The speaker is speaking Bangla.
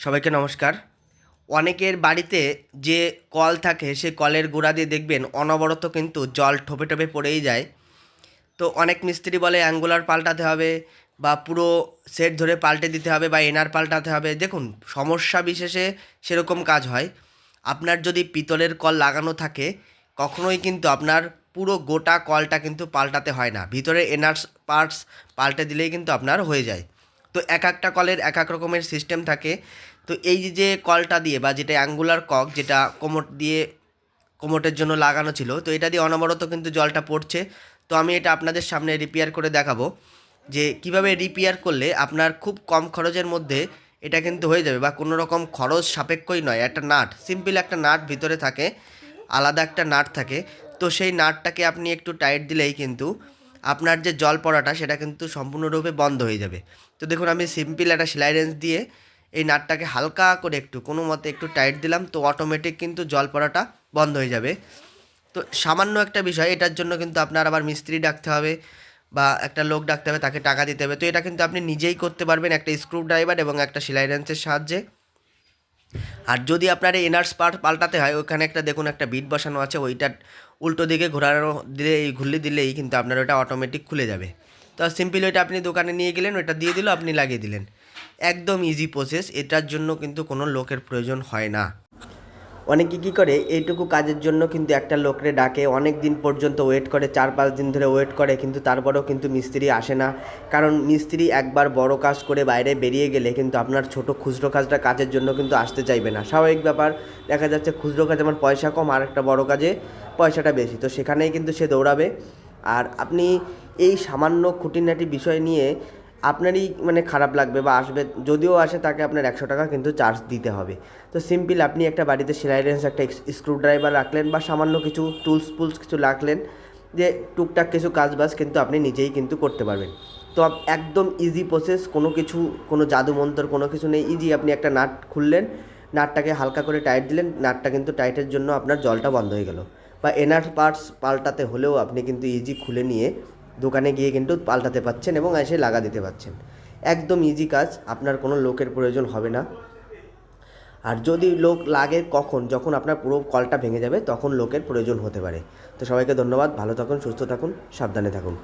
সবাইকে নমস্কার। অনেকের বাড়িতে যে কল থাকে, সে কলের গোড়া দিয়ে দেখবেন অনবরত কিন্তু জল ঠোপে ঠোপে পড়েই যায়। তো অনেক মিস্ত্রি বলে, অ্যাঙ্গুলার পাল্টাতে হবে বা পুরো সেট ধরে পাল্টে দিতে হবে বা এনার পাল্টাতে হবে। দেখুন, সমস্যা বিশেষে সেরকম কাজ হয়। আপনার যদি পিতলের কল লাগানো থাকে, কখনোই কিন্তু আপনার পুরো গোটা কলটা কিন্তু পাল্টাতে হয় না। ভিতরে এনার পার্টস পাল্টে দিলেই কিন্তু আপনার হয়ে যায়। তো এক একটা কলের এক এক রকমের সিস্টেম থাকে। তো এই যে কলটা দিয়ে বা যেটা অ্যাঙ্গুলার কক, যেটা কোমর দিয়ে কোমোটের জন্য লাগানো ছিল, তো এটা দিয়ে অনবরত কিন্তু জলটা পড়ছে। তো আমি এটা আপনাদের সামনে রিপেয়ার করে দেখাবো যে কীভাবে রিপেয়ার করলে আপনার খুব কম খরচের মধ্যে এটা কিন্তু হয়ে যাবে বা কোনো রকম খরচ সাপেক্ষই নয়। একটা নাট সিম্পল একটা নাট ভিতরে থাকে, আলাদা একটা নাট থাকে। তো সেই নাটটাকে আপনি একটু টাইট দিলেই কিন্তু আপনার যে জল পড়াটা, সেটা কিন্তু সম্পূর্ণরূপে বন্ধ হয়ে যাবে। তো দেখুন, আমি সিম্পল একটা সেলাই রেঞ্জ দিয়ে এই নাটটাকে হালকা করে একটু, কোনো মতে একটু টাইট দিলাম, তো অটোমেটিক কিন্তু জল পড়াটা বন্ধ হয়ে যাবে। তো সামান্য একটা বিষয়, এটার জন্য কিন্তু আপনার আবার মিস্ত্রি ডাকতে হবে বা একটা লোক ডাকতে হবে, তাকে টাকা দিতে হবে। তো এটা কিন্তু আপনি নিজেই করতে পারবেন, একটা স্ক্রু ড্রাইভার এবং একটা সেলাই রেঞ্চের সাহায্যে। আর যদি আপনার এনার্স পার্ট পাল্টাতে হয়, ওখানে একটা দেখুন, একটা বিট বসানো আছে, ওইটা উল্টো দিকে ঘোরানো, দিলে ঘুরলে দিলেই কিন্তু আপনার ওটা অটোমেটিক খুলে যাবে। তো সিম্পলি ওইটা আপনি দোকানে নিয়ে গেলেন, ওইটা দিয়ে দিল, আপনি লাগিয়ে দিলেন। একদম ইজি প্রসেস এটার জন্য কিন্তু কোনো লোকের প্রয়োজন হয় না। অনেকে কী করে, এইটুকু কাজের জন্য কিন্তু একটা লোকরে ডাকে, অনেক দিন পর্যন্ত ওয়েট করে, চার পাঁচ দিন ধরে ওয়েট করে, কিন্তু তারপরেও কিন্তু মিস্ত্রি আসে না। কারণ মিস্ত্রি একবার বড় কাজ করে বাইরে বেরিয়ে গেলে কিন্তু আপনার ছোট খুচরো কাজটা কাজের জন্য কিন্তু আসতে চাইবে না। স্বাভাবিক ব্যাপার, দেখা যাচ্ছে খুচরো কাজে আমার পয়সা কম, আর একটা বড় কাজে পয়সাটা বেশি। তো সেখানেই কিন্তু সে দৌড়াবে। আর আপনি এই সামান্য খুঁটিনাটি বিষয় নিয়ে আপনারই মানে খারাপ লাগবে বা আসবে, যদিও আসে তাকে আপনার একশো টাকা কিন্তু চার্জ দিতে হবে। তো সিম্পল আপনি একটা বাড়িতে সেলাই রেঞ্জ একটা স্ক্রু ড্রাইভার রাখলেন বা সামান্য কিছু টুলস ফুলস কিছু রাখলেন যে টুকটাক কিছু কাজ বাজ কিন্তু আপনি নিজেই কিন্তু করতে পারবেন। তো একদম ইজি প্রসেস কোনো কিছু, কোনো জাদু মন্তর, কোনো কিছু নেই ইজি আপনি একটা নাট খুললেন, নাটটাকে হালকা করে টাইট দিলেন, নাটটা কিন্তু টাইটের জন্য আপনার জলটা বন্ধ হয়ে গেল। বা এনার পার্টস পাল্টাতে হলেও আপনি কিন্তু ইজি খুলে নিয়ে দোকানে গিয়ে কিন্তু পাল্টাতে পাচ্ছেন এবং এসে লাগা দিতে পাচ্ছেন। একদম ইজি কাজ, আপনার কোনো লোকের প্রয়োজন হবে না। আর যদি লোক লাগে কখন, যখন আপনার পুরো কলটা ভেঙে যাবে, তখন লোকের প্রয়োজন হতে পারে। তো সবাইকে ধন্যবাদ, ভালো থাকুন, সুস্থ থাকুন, সাবধানে থাকুন।